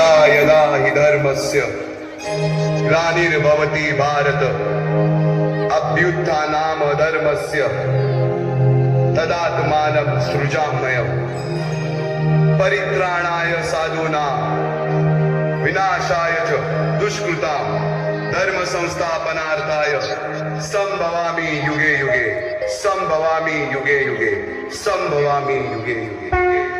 यदा यदा हि धर्मस्य ग्लानिर्भवति भारत। अभ्युत्थानाम धर्मस्य तदात्मानं सृजाम्यहम् परित्राणाय साधूना विनाशाय च दुष्कृतां धर्मसंस्थापनार्थाय सम्भवामि युगे युगे सम्भवामि युगे युगे संभवामि युगे युगे।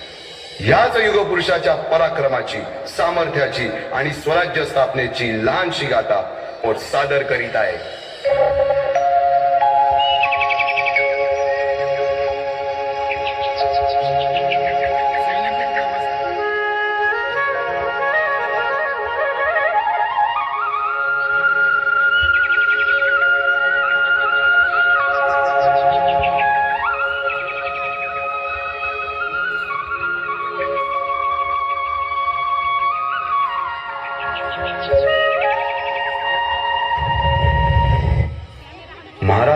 याच युगपुरुषाच्या पराक्रमाची सामर्थ्याची आणि स्वराज्य स्थापनेची लहानशी गाथा सादर करीत आहे.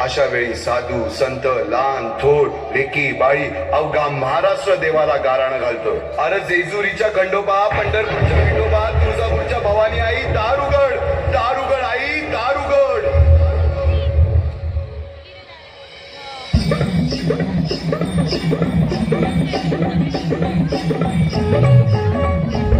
अशा वेळी साधू संत लहान थोट लेकी बाळी अवघा महाराष्ट्र देवाला गाराणं घालतो अरे जेजुरीच्या खंडोबा पंढरपूरच्या विठोबा तुळजापूरच्या भवानी आई दारुगड दारुगड आई दारुगड you.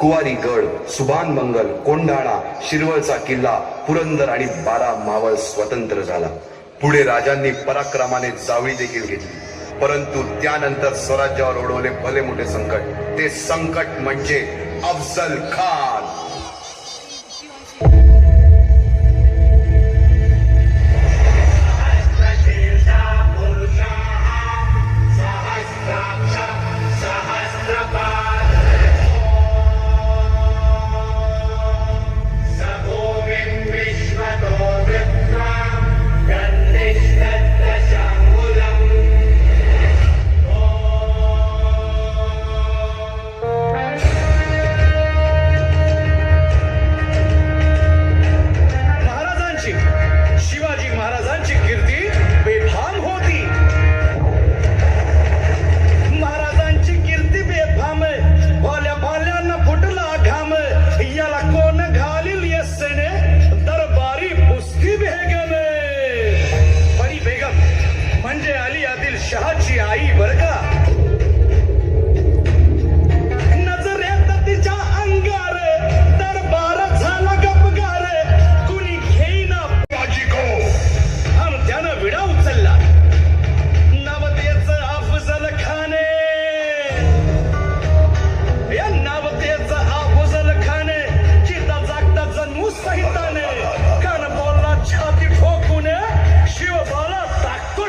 कुवारी गड सुभान मंगल कोंढाणा शिरवळचा किल्ला पुरंदर आणि बारा मावळ स्वतंत्र झाला. पुढे राजांनी पराक्रमाने जावळी देखील घेतली. परंतु त्यानंतर स्वराज्यावर ओढवले भले मोठे संकट. ते संकट म्हणजे अफजल खान. आई बर का? नजरेत तिच्या अंगार दरबार झाला गपगार. कुणी घेईना आमच्यानं विडा उचलला. नवतेच अफजल या नवतेच अफजल खाने जागता जन्मू सहिताने कान बोलला छाती ठोकून शिव बोला ताकतो